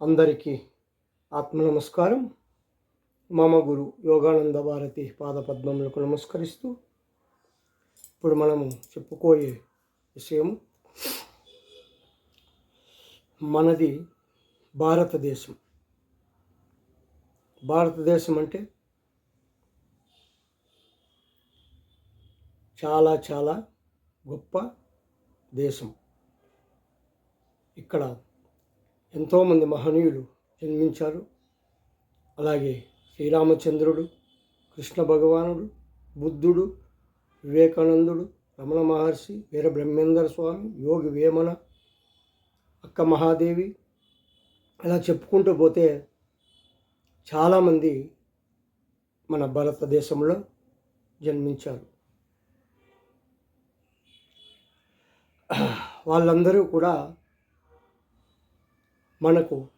అందరికీ ఆత్మ నమస్కారం మమ గురు యోగానంద భారతి పాదపద్మములకు నమస్కరిస్తూ ఇప్పుడు మనము చెప్పుకోయే విషయం మనది భారతదేశం. భారతదేశం అంటే చాలా చాలా గొప్ప దేశం. ఇక్కడ ఎంతోమంది మహనీయులు జన్మించారు. అలాగే శ్రీరామచంద్రుడు కృష్ణ భగవానుడు బుద్ధుడు వివేకానందుడు రమణ మహర్షి వీరబ్రహ్మేందర స్వామి యోగి వేమన అక్క మహాదేవి ఇలా చెప్పుకుంటూ పోతే చాలామంది మన భారతదేశంలో జన్మించారు. వాళ్ళందరూ కూడా మనకు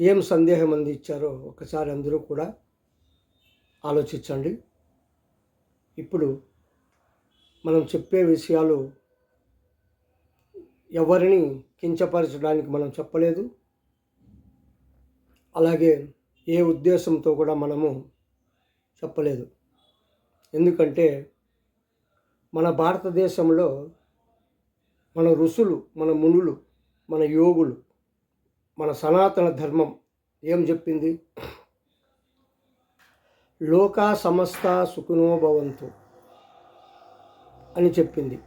ఏం సందేహం అందించారో ఒకసారి అందరూ కూడా ఆలోచించండి. ఇప్పుడు మనం చెప్పే విషయాలు ఎవరిని కించపరచడానికి మనం చెప్పలేదు. అలాగే ఏ ఉద్దేశంతో కూడా మనము చెప్పలేదు. ఎందుకంటే మన భారతదేశంలో మన ఋషులు మన మునులు మన యోగులు మన సనాతన ధర్మం ఏం చెప్పింది? లోకా సమస్త సుఖినోభవంతు అని చెప్పింది.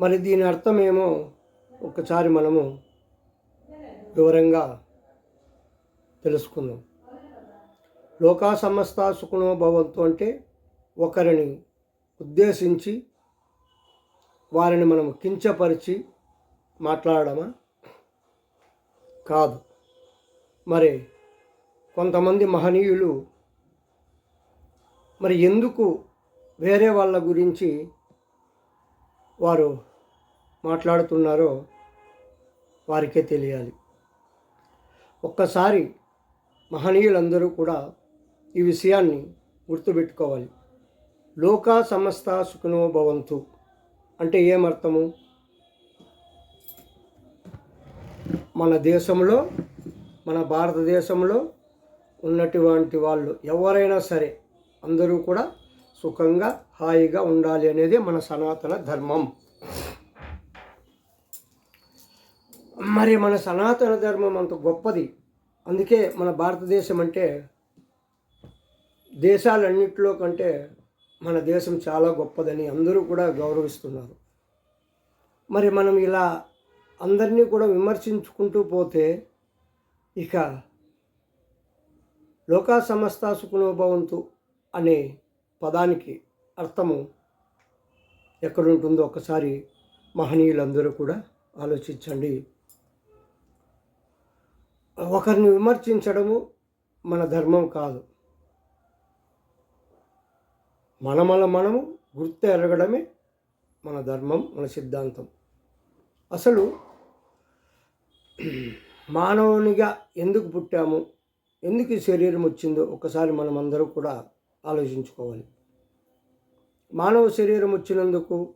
మరి దీని అర్థమేమో ఒకసారి మనము వివరంగా తెలుసుకుందాం. లోకా సమస్త సుఖనోభవంతు అంటే ఒకరిని ఉద్దేశించి వారిని మనం కించపరిచి మాట్లాడమా? కాదు. మరి కొంతమంది మహనీయులు మరి ఎందుకు వేరే వాళ్ళ గురించి వారు మాట్లాడుతున్నారో వారికే తెలియాలి. ఒక్కసారి మహనీయులందరూ కూడా ఈ విషయాన్ని గుర్తుపెట్టుకోవాలి. లోకా సమస్త సుఖనో భవంతు అంటే ఏమర్థము? మన దేశంలో మన భారతదేశంలో ఉన్నటువంటి వాళ్ళు ఎవరైనా సరే అందరూ కూడా సుఖంగా హాయిగా ఉండాలి అనేది మన సనాతన ధర్మం. మరి మన సనాతన ధర్మం అంత గొప్పది. అందుకే మన భారతదేశం అంటే దేశాలన్నింటిలో కంటే మన దేశం చాలా గొప్పదని అందరూ కూడా గౌరవిస్తున్నారు. మరి మనం ఇలా అందరినీ కూడా విమర్శించుకుంటూ పోతే ఇక లోకా సమస్త సుఖనోభవంతు అనే పదానికి అర్థము ఎక్కడుంటుందో ఒకసారి మహనీయులందరూ కూడా ఆలోచించండి. ఒకరిని విమర్శించడము మన ధర్మం కాదు. మనమల మనము గుర్తు ఎరగడమే మన ధర్మం మన సిద్ధాంతం. అసలు మానవునిగా ఎందుకు పుట్టాము? ఎందుకు ఈ శరీరం వచ్చిందో ఒకసారి మనం అందరూ కూడా ఆలోచించుకోవాలి. మానవ శరీరం వచ్చినందుకు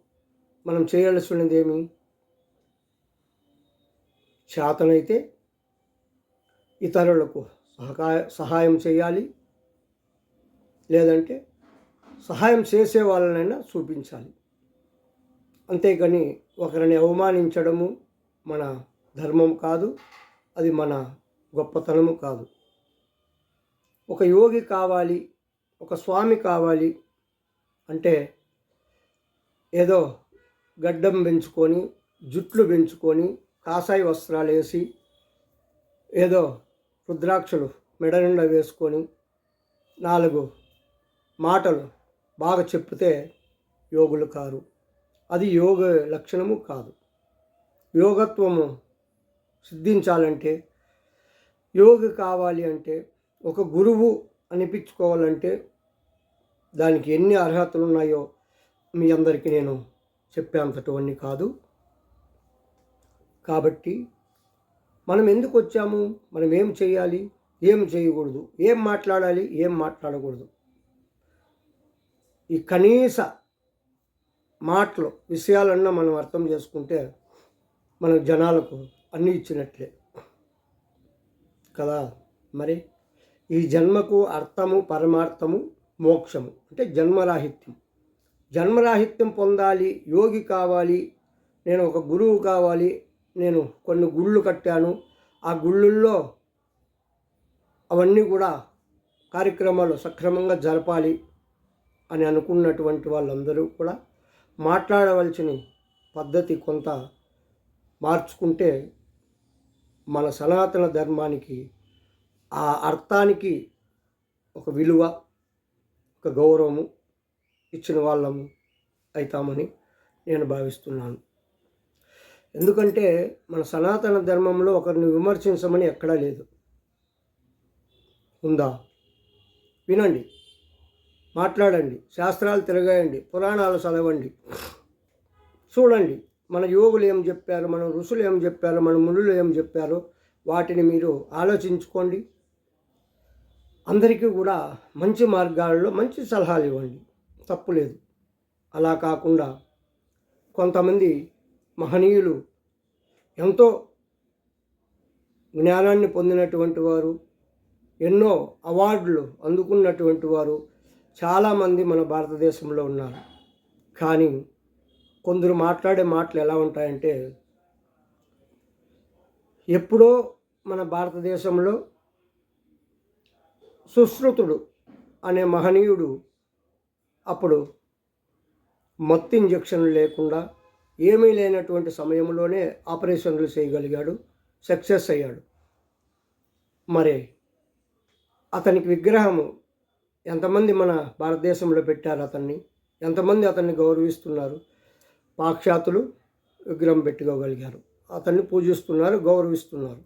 మనం చేయాల్సినది ఏమి చేతనైతే ఇతరులకు సహకాయ సహాయం చేయాలి. లేదంటే సహాయం చేసే వాళ్ళనైనా చూపించాలి. అంతేకాని ఒకరిని అవమానించడము మన ధర్మం కాదు అది మన గొప్పతనము కాదు. ఒక యోగి కావాలి ఒక స్వామి కావాలి అంటే ఏదో గడ్డం పెంచుకొని జుట్లు పెంచుకొని కాషాయ వస్త్రాలు వేసి ఏదో రుద్రాక్షలు మెడ నిండా వేసుకొని నాలుగు మాటలు బాగా చెప్తే యోగులు కారు. అది యోగ లక్షణము కాదు. యోగత్వము సిద్ధించాలంటే యోగి కావాలి అంటే ఒక గురువు అనిపించుకోవాలంటే దానికి ఎన్ని అర్హతలు ఉన్నాయో మీ అందరికీ నేను చెప్పేంతటివన్నీ కాదు. కాబట్టి మనం ఎందుకు వచ్చాము? మనం ఏం చేయాలి? ఏం చేయకూడదు? ఏం మాట్లాడాలి? ఏం మాట్లాడకూడదు? ఈ కనీస మాటలు విషయాలన్నా మనం అర్థం చేసుకుంటే మన జనాలకు అన్నీ ఇచ్చినట్లే. కదా? మరి ఈ జన్మకు అర్థము పరమార్థము మోక్షము అంటే జన్మరాహిత్యం. జన్మరాహిత్యం పొందాలి యోగి కావాలి నేను ఒక గురువు కావాలి నేను కొన్ని గుళ్ళు కట్టాను. ఆ గుళ్ళల్లో అవన్నీ కూడా కార్యక్రమాలు సక్రమంగా జరపాలి అని అనుకున్నటువంటి వాళ్ళందరూ కూడా మాట్లాడవలసిన పద్ధతి కొంత మార్చుకుంటే మన సనాతన ధర్మానికి ఆ అర్థానికి ఒక విలువ ఒక గౌరవము ఇచ్చిన వాళ్ళము అవుతామని నేను భావిస్తున్నాను. ఎందుకంటే మన సనాతన ధర్మంలో ఒకరిని విమర్శించమని ఎక్కడా లేదు. ఉందా? వినండి. మాట్లాడండి. శాస్త్రాలు తిరగాయండి. పురాణాలు చదవండి. చూడండి. మన యోగులు ఏం చెప్పారు మన ఋషులు ఏం చెప్పారు మన మునులు ఏం చెప్పారు వాటిని మీరు ఆలోచించుకోండి. అందరికీ కూడా మంచి మార్గాల్లో మంచి సలహాలు ఇవ్వండి. తప్పులేదు అలా కాకుండా కొంతమంది మహనీయులు ఎంతో జ్ఞానాన్ని పొందినటువంటి వారు ఎన్నో అవార్డులు అందుకున్నటువంటి వారు చాలామంది మన భారతదేశంలో ఉన్నారు. కానీ కొందరు మాట్లాడే మాటలు ఎలా ఉంటాయంటే ఎప్పుడో మన భారతదేశంలో సుశ్రుతుడు అనే మహనీయుడు అప్పుడు మత్తు ఇంజక్షన్లు లేకుండా ఏమీ లేనటువంటి సమయంలోనే ఆపరేషన్లు చేయగలిగాడు సక్సెస్ అయ్యాడు. మరి అతనికి విగ్రహము ఎంతమంది మన భారతదేశంలో పెట్టారు అతన్ని? ఎంతమంది అతన్ని గౌరవిస్తున్నారు? పాక్షాతులు విగ్రహం పెట్టుకోగలిగారు. అతన్ని పూజిస్తున్నారు గౌరవిస్తున్నారు.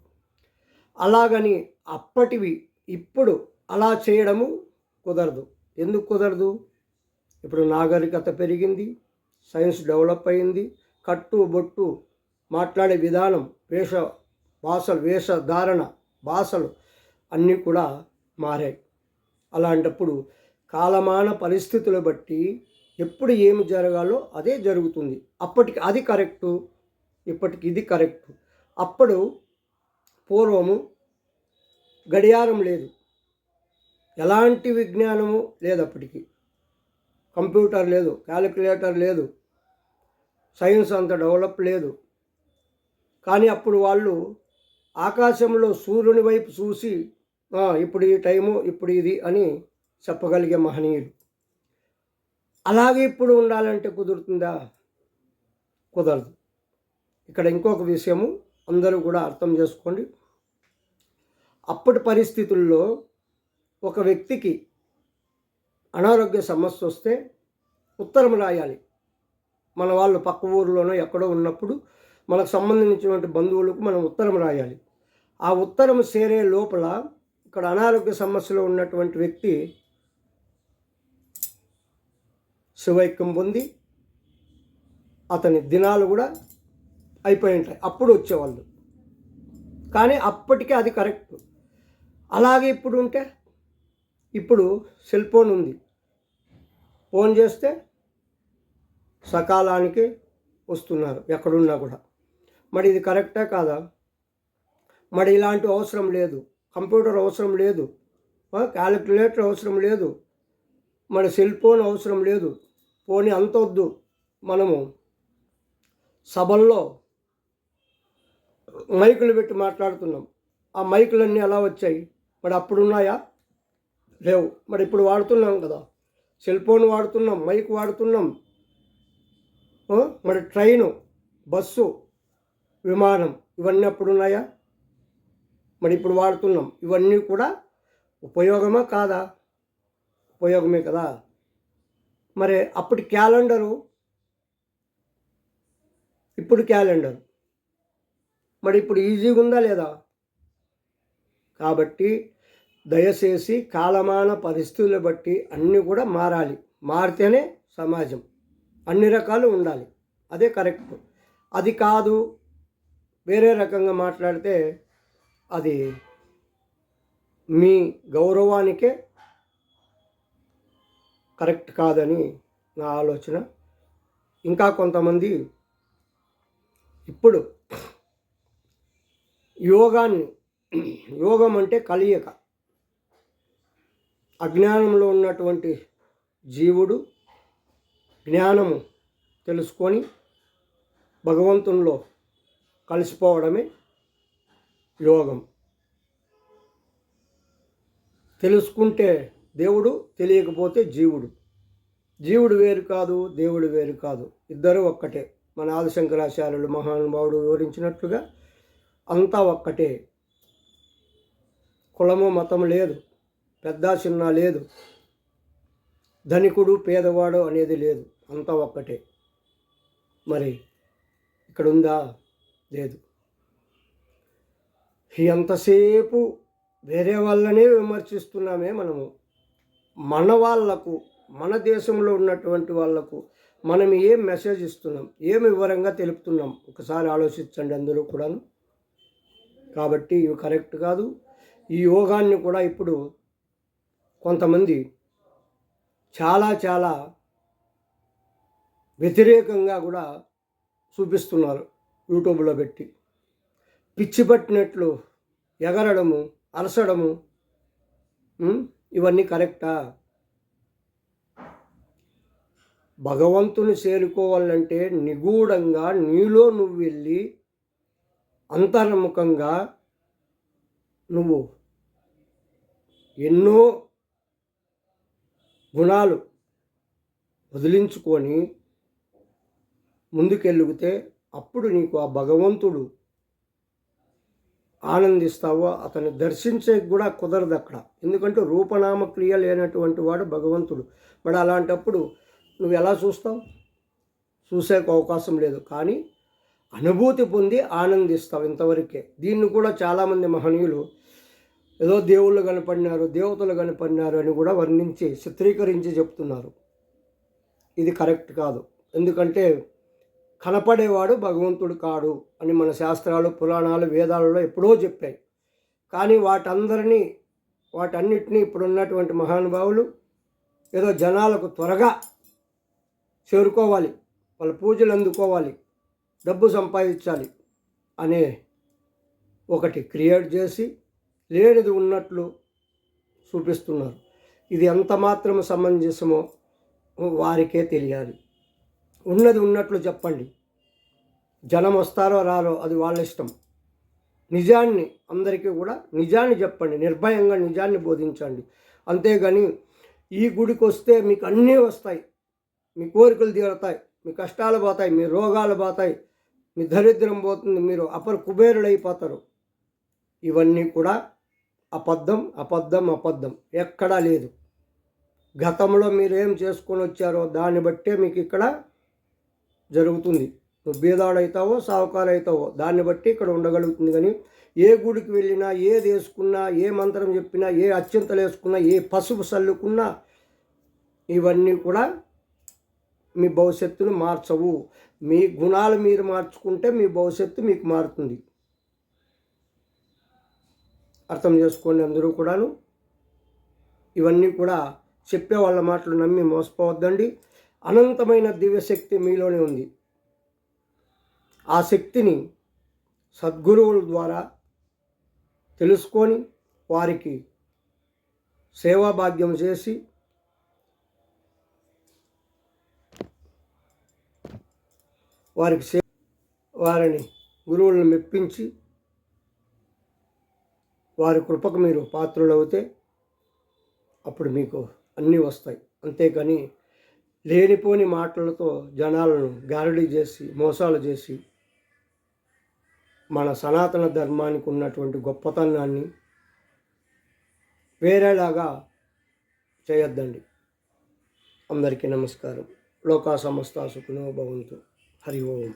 అలాగని అప్పటివి ఇప్పుడు అలా చేయడము కుదరదు. ఎందుకు కుదరదు? ఇప్పుడు నాగరికత పెరిగింది సైన్స్ డెవలప్ అయింది కట్టు బొట్టు మాట్లాడే విధానం వేష భాషలు వేషధారణ భాషలు అన్నీ కూడా మారాయి. అలాంటప్పుడు కాలమాన పరిస్థితులు బట్టి ఎప్పుడు ఏమి జరగాలో అదే జరుగుతుంది. అప్పటికి అది కరెక్టు ఇప్పటికి ఇది కరెక్టు. అప్పుడు పూర్వము గడియారం లేదు. ఎలాంటి విజ్ఞానము లేదు అప్పటికి. కంప్యూటర్ లేదు క్యాలిక్యులేటర్ లేదు సైన్స్ అంత డెవలప్ లేదు. కానీ అప్పుడు వాళ్ళు ఆకాశంలో సూర్యుని వైపు చూసి ఇప్పుడు ఈ టైము ఇప్పుడు ఇది అని చెప్పగలిగే మహనీయులు. అలాగే ఇప్పుడు ఉండాలంటే కుదురుతుందా? కుదరదు. ఇక్కడ ఇంకొక విషయము అందరూ కూడా అర్థం చేసుకోండి. అప్పటి పరిస్థితుల్లో ఒక వ్యక్తికి అనారోగ్య సమస్య వస్తే ఉత్తరం రాయాలి. మన వాళ్ళు పక్క ఊరిలోనో ఎక్కడో ఉన్నప్పుడు మనకు సంబంధించినటువంటి బంధువులకు మనం ఉత్తరం రాయాలి. ఆ ఉత్తరం చేరే లోపల ఇక్కడ అనారోగ్య సమస్యలో ఉన్నటువంటి వ్యక్తి శివైక్యం పొంది అతని దినాలు కూడా అయిపోయి ఉంటాయి. అప్పుడు వచ్చేవాళ్ళు. కానీ అప్పటికే అది కరెక్ట్. అలాగే ఇప్పుడు ఉంటే ఇప్పుడు సెల్ ఫోన్ ఉంది. ఫోన్ చేస్తే సకాలానికి వస్తున్నారు ఎక్కడున్నా కూడా. మరి ఇది కరెక్టే కాదా? మరి ఇలాంటి అవసరం లేదు. కంప్యూటర్ అవసరం లేదు. క్యాలిక్యులేటర్ అవసరం లేదు. మరి సెల్ ఫోన్ అవసరం లేదు. పోనీ అంత వద్దు. మనము సభల్లో మైకులు పెట్టి మాట్లాడుతున్నాం. ఆ మైకులన్నీ ఎలా వచ్చాయి? మరి అప్పుడు ఉన్నాయా లేవు. మరి ఇప్పుడు వాడుతున్నాం కదా. సెల్ ఫోన్ వాడుతున్నాం మైక్ వాడుతున్నాం. మరి ట్రైను బస్సు విమానం ఇవన్నీ అప్పుడు ఉన్నాయా మరి ఇప్పుడు వాడుతున్నాం. ఇవన్నీ కూడా ఉపయోగమా కాదా? ఉపయోగమే కదా. మరి అప్పటి క్యాలెండరు? ఇప్పుడు క్యాలెండర్. మరి ఇప్పుడు ఈజీగా ఉందా లేదా? కాబట్టి దయచేసి కాలమాన పరిస్థితులు బట్టి అన్నీ కూడా మారాలి. మారితేనే సమాజం. అన్ని రకాలు ఉండాలి. అదే కరెక్ట్. అది కాదు. వేరే రకంగా మాట్లాడితే అది మీ గౌరవానికే కరెక్ట్ కాదని నా ఆలోచన. ఇంకా కొంతమంది ఇప్పుడు యోగాన్ని యోగం అంటే కలియక అజ్ఞానంలో ఉన్నటువంటి జీవుడు జ్ఞానము తెలుసుకొని భగవంతునిలో కలిసిపోవడమే యోగం. తెలుసుకుంటే దేవుడు తెలియకపోతే జీవుడు. జీవుడు వేరు కాదు దేవుడు వేరు కాదు. ఇద్దరు ఒక్కటే. మన ఆదిశంకరాచార్యులు మహానుభావుడు వివరించినట్లుగా అంతా ఒక్కటే. కులము మతం లేదు. పెద్ద చిన్న లేదు. ధనికుడు పేదవాడు అనేది లేదు. అంతా ఒక్కటే. మరి ఇక్కడ ఉందా లేదు ఎంతసేపు వేరే వాళ్ళనే విమర్శిస్తున్నామే మనము. మన వాళ్ళకు మన దేశంలో ఉన్నటువంటి వాళ్ళకు మనం ఏం మెసేజ్ ఇస్తున్నాం ఏం వివరంగా తెలుపుతున్నాం? ఒకసారి ఆలోచించండి అందరూ కూడాను. కాబట్టి ఇవి కరెక్ట్ కాదు. ఈ యోగాన్ని కూడా ఇప్పుడు కొంతమంది చాలా చాలా వ్యతిరేకంగా కూడా చూపిస్తున్నారు యూట్యూబ్లో పెట్టి. పిచ్చి పట్టినట్లు ఎగరడము అరసడము ఇవన్నీ కరెక్టా? భగవంతుని చేరుకోవాలంటే నిగూఢంగా నీలో నువ్వు వెళ్ళి అంతర్ముఖంగా నువ్వు ఎన్నో గుణాలు వదిలించుకొని ముందుకెళ్ళిగితే అప్పుడు నీకు ఆ భగవంతుడు ఆనందిస్తావో అతన్ని దర్శించే కూడా కుదరదు అక్కడ. ఎందుకంటే రూపనామక్రియ లేనటువంటి వాడు భగవంతుడు. మరి అలాంటప్పుడు నువ్వు ఎలా చూస్తావు? చూసే అవకాశం లేదు. కానీ అనుభూతి పొంది ఆనందిస్తావు ఇంతవరకే. దీన్ని కూడా చాలామంది మహనీయులు ఏదో దేవుళ్ళు కనపడినారు దేవతలు కనపడినారు అని కూడా వర్ణించి చిత్రీకరించి చెప్తున్నారు. ఇది కరెక్ట్ కాదు. ఎందుకంటే కనపడేవాడు భగవంతుడు కాడు అని మన శాస్త్రాలు పురాణాలు వేదాలలో ఎప్పుడో చెప్పాయి. కానీ వాటందరినీ వాటన్నిటినీ ఇప్పుడున్నటువంటి మహానుభావులు ఏదో జనాలకు త్వరగా చేరుకోవాలి వాళ్ళ పూజలు అందుకోవాలి డబ్బు సంపాదించాలి అనే ఒకటి క్రియేట్ చేసి లేనిది ఉన్నట్లు చూపిస్తున్నారు. ఇది ఎంత మాత్రం సమంజసమో వారికే తెలియాలి. ఉన్నది ఉన్నట్లు చెప్పండి. జనం వస్తారో రారో అది వాళ్ళ ఇష్టం. నిజాన్ని అందరికీ కూడా నిజాన్ని చెప్పండి. నిర్భయంగా నిజాన్ని బోధించండి. అంతేగాని ఈ గుడికి వస్తే మీకు అన్నీ వస్తాయి. మీ కోరికలు తీరుతాయి. మీ కష్టాలు పోతాయి. మీ రోగాలు పోతాయి. మీ దరిద్రం పోతుంది. మీరు అపర కుబేరులు అయిపోతారు ఇవన్నీ కూడా అబద్ధం అబద్ధం అబద్ధం. ఎక్కడా లేదు. గతంలో మీరు ఏం చేసుకొని వచ్చారో దాన్ని బట్టే మీకు ఇక్కడ జరుగుతుంది. నువ్వు బీదాడవుతావో సావుకారు దాన్ని బట్టి ఇక్కడ ఉండగలుగుతుంది కానీ ఏ గుడికి వెళ్ళినా ఏది వేసుకున్నా ఏ మంత్రం చెప్పినా ఏ అత్యంతలు వేసుకున్నా ఏ పసుపు చల్లుకున్నా ఇవన్నీ కూడా మీ భవిష్యత్తును మార్చవు. మీ గుణాలు మీరు మార్చుకుంటే మీ భవిష్యత్తు మీకు మారుతుంది. అర్థం చేసుకోండి అందరూ కూడాను. ఇవన్నీ కూడా చెప్పే వాళ్ళ మాటలు నమ్మి మోసపోవద్దండి. అనంతమైన దివ్యశక్తి మీలోనే ఉంది. ఆ శక్తిని సద్గురువుల ద్వారా తెలుసుకొని వారికి సేవాభాగ్యం చేసి వారికి సే వారిని గురువులను మెప్పించి వారి కృపకు మీరు పాత్రలు అవుతే అప్పుడు మీకు అన్నీ వస్తాయి. అంతేకాని లేనిపోని మాటలతో జనాలను గారడీ చేసి మోసాలు చేసి మన సనాతన ధర్మానికి ఉన్నటువంటి గొప్పతనాన్ని వేరేలాగా చేయొద్దండి. అందరికీ నమస్కారం. లోకా సమస్త సుఖినో భవంతు. హరి ఓం.